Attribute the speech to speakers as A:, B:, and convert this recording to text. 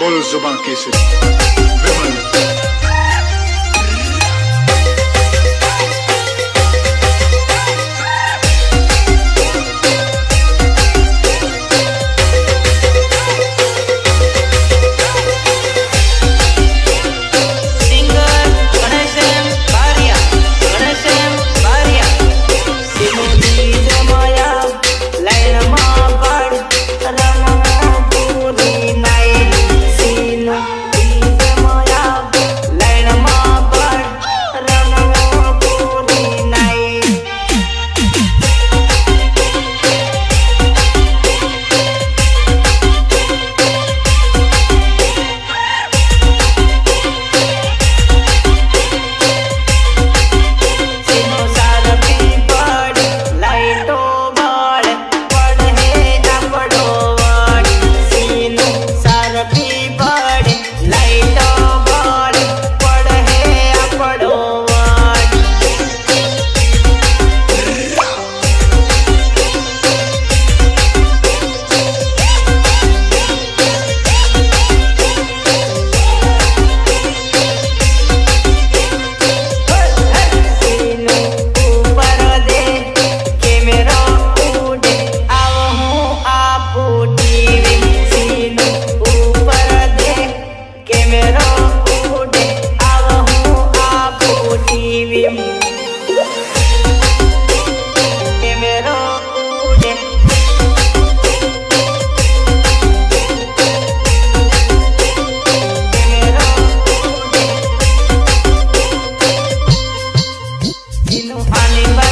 A: Bolu Zuban kesin.
B: Hannibal